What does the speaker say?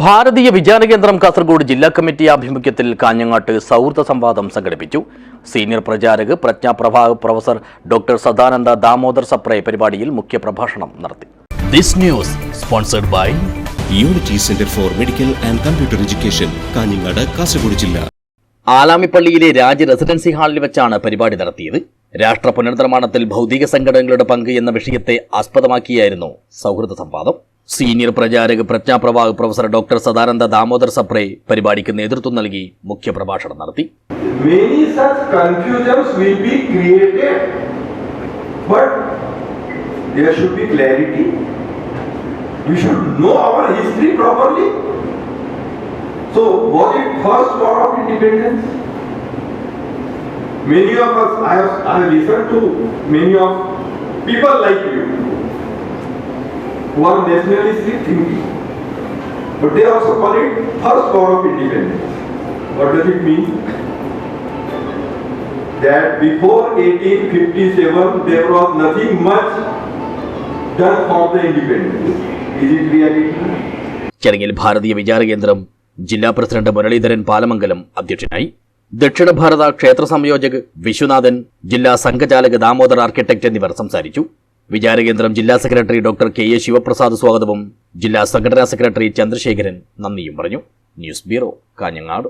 ഭാരതീയ വിജ്ഞാന കേന്ദ്രം കാസർഗോഡ് ജില്ലാ കമ്മിറ്റി ആഭിമുഖ്യത്തിൽ കാഞ്ഞങ്ങാട്ട് സൗഹൃദ സംവാദം സംഘടിപ്പിച്ചു. Senior pracharak Prajnaprabha professor doctor Sadananda Damodar Sapre പരിപാടിയിൽ മുഖ്യ പ്രഭാഷണം നടത്തി. This news sponsored by unity centre for medical and computer education Kanhangad Kasaragod ജില്ല. ആലാമിപ്പള്ളിയിലെ രാജ്യ റെസിഡൻസി ഹാളിൽ വെച്ചാണ് പരിപാടി നടത്തിയത്. രാഷ്ട്ര പുനർനിർമ്മാണത്തിൽ ഭൗതിക സംഘടനകളുടെ പങ്ക് എന്ന വിഷയത്തെ ആസ്പദമാക്കിയായിരുന്നു സൗഹൃദ സംവാദം. Senior pracharak Prajnapravah professor doctor Sadananda Damodar Sapre പരിപാടിക്ക് നേതൃത്വം നൽകി മുഖ്യപ്രഭാഷണം നടത്തി many such confusions will be created but there should be clarity we should know our history properly so was it first war of independence many of us i have, I have listened to many of people like you are nationalistic thinking but they also call it first power of independence what does it mean that before 1857 there was nothing much done for the independence. Is it reality? ചടങ്ങിൽ ഭാരതീയ വിചാര കേന്ദ്രം ജില്ലാ president Muraleedharan പാലമംഗലം അധ്യക്ഷനായി ദക്ഷിണ ഭാരത ക്ഷേത്ര സംയോജക് വിശ്വനാഥൻ ജില്ലാ സംഘചാലക് Damodar architect എന്നിവർ സംസാരിച്ചു വിചാരകേന്ദ്രം ജില്ലാ secretary doctor K A Sivaprasad സ്വാഗതവും ജില്ലാ സംഘടനാ സെക്രട്ടറി ചന്ദ്രശേഖരൻ നന്ദിയും പറഞ്ഞു. News bureau Kanhangad.